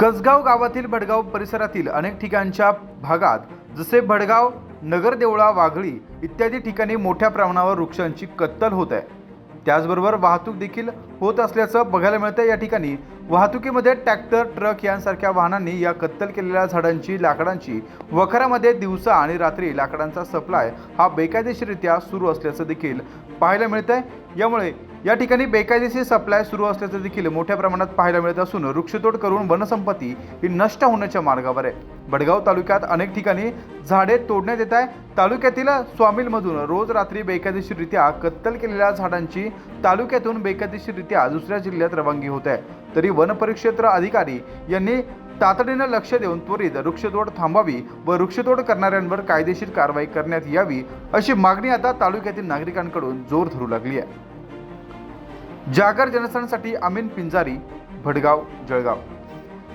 कसगाव गावातील भडगाव परिसरातील अनेक ठिकाणच्या भागात जसे भडगाव नगर देवळा वाघळी इत्यादी ठिकाणी मोठ्या प्रमाणावर वृक्षांची कत्तल होत आहे. त्याचबरोबर वाहतूक देखील होत असल्याचं बघायला मिळतं या ठिकाणी वाहतुकीमध्ये ट्रॅक्टर ट्रक यांसारख्या वाहनांनी या कत्तल केलेल्या झाडांची लाकडांची वखरामध्ये दिवसा आणि रात्री लाकडांचा सप्लाय हा बेकायदेशीररित्या सुरू असल्याचं देखील पाहायला मिळत आहे यामुळे या ठिकाणी बेकायदेशीर सप्लाय सुरू असल्याचं देखील मोठ्या प्रमाणात पाहायला मिळत असून वृक्षतोड करून वनसंपत्ती ही नष्ट होण्याच्या मार्गावर आहे. बडगाव तालुक्यात अनेक ठिकाणी झाडे तोडण्यात येत आहे तालुक्यातील स्वामीलमधून रोज रात्री बेकायदेशीररित्या कत्तल केलेल्या झाडांची तालुक्यातून बेकायदेशीररित्या दुसऱ्या जिल्ह्यात रवानगी होत आहे. तरी वनपरिक्षेत्र अधिकारी यांनी तातडीनं लक्ष देऊन त्वरित वृक्षतोड थांबावी व वृक्षतोड करणाऱ्यांवर कायदेशीर कारवाई करण्यात यावी अशी मागणी आता तालुक्यातील नागरिकांकडून जोर धरू लागली आहे. जागर जनस्थानसाठी अमीन पिंजारी भडगाव जळगाव.